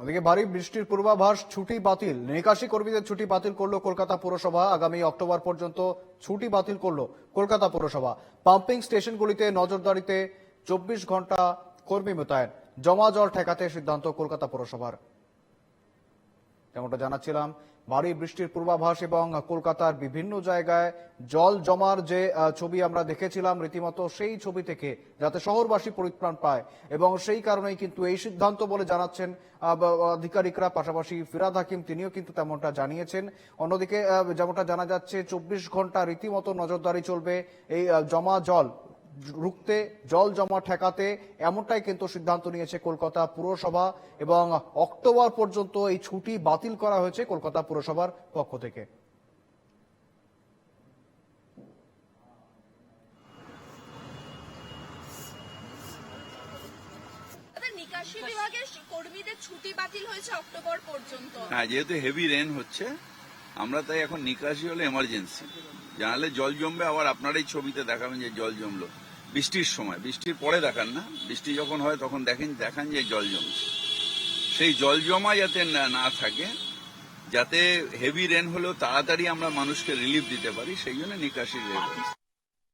ওদিকে ভারী বৃষ্টির পূর্বাভাস, ছুটি বাতিল। নিকাশি কর্মীদের ছুটি বাতিল করল কলকাতা পুরসভা। আগামী অক্টোবর পর্যন্ত ছুটি বাতিল করল কলকাতা পুরসভা। পাম্পিং স্টেশনগুলিতে নজরদারিতে চব্বিশ ঘণ্টা কর্মী মোতায়েন। জমা জল ঠেকাতে সিদ্ধান্ত কলকাতা পুরসভার। যেমনটা জানাচ্ছিলাম। ভারী বৃষ্টির পূর্বাভাস এবং কলকাতার বিভিন্ন জায়গায় জল জমার যে ছবি আমরা দেখেছিলাম রীতিমতো সেই ছবি থেকে যাতে শহরবাসী পরিত্রাণ পায় এবং সেই কারণেই কিন্তু এই সিদ্ধান্ত বলে জানাচ্ছেন আধিকারিকরা। পাশাপাশি ফিরাদ হাকিম তিনিও কিন্তু তেমনটা জানিয়েছেন। অন্যদিকে যেমনটা জানা যাচ্ছে, চব্বিশ ঘণ্টা রীতিমতো নজরদারি চলবে। এই জমা জল রুখতে জল জমা ঠেকাতে এমনটাই কিন্তু সিদ্ধান্ত নিয়েছে কলকাতা পুরসভা এবং অক্টোবর পর্যন্ত এই ছুটি বাতিল করা হয়েছে কলকাতা পুরসভার পক্ষ থেকে। নিকাশি বিভাগের কর্মীদের ছুটি বাতিল হয়েছে অক্টোবর পর্যন্ত। হ্যাঁ যেহেতু হেভি রেন হচ্ছে আমরা তাই এখন নিকাশি হলো এমার্জেন্সি জানালে জল জমবে, আবার আপনারাই ছবিতে দেখাবেন যে জল জমলো। বৃষ্টির সময়, বৃষ্টির পরে দেখান না, বৃষ্টি যখন হয় তখন দেখেন, দেখান যে জল জমছে। সেই জল জমা যাতে না থাকে, যাতে হেভি রেন হলেও তাড়াতাড়ি আমরা মানুষকে রিলিফ দিতে পারি, সেই জন্য নিকাশি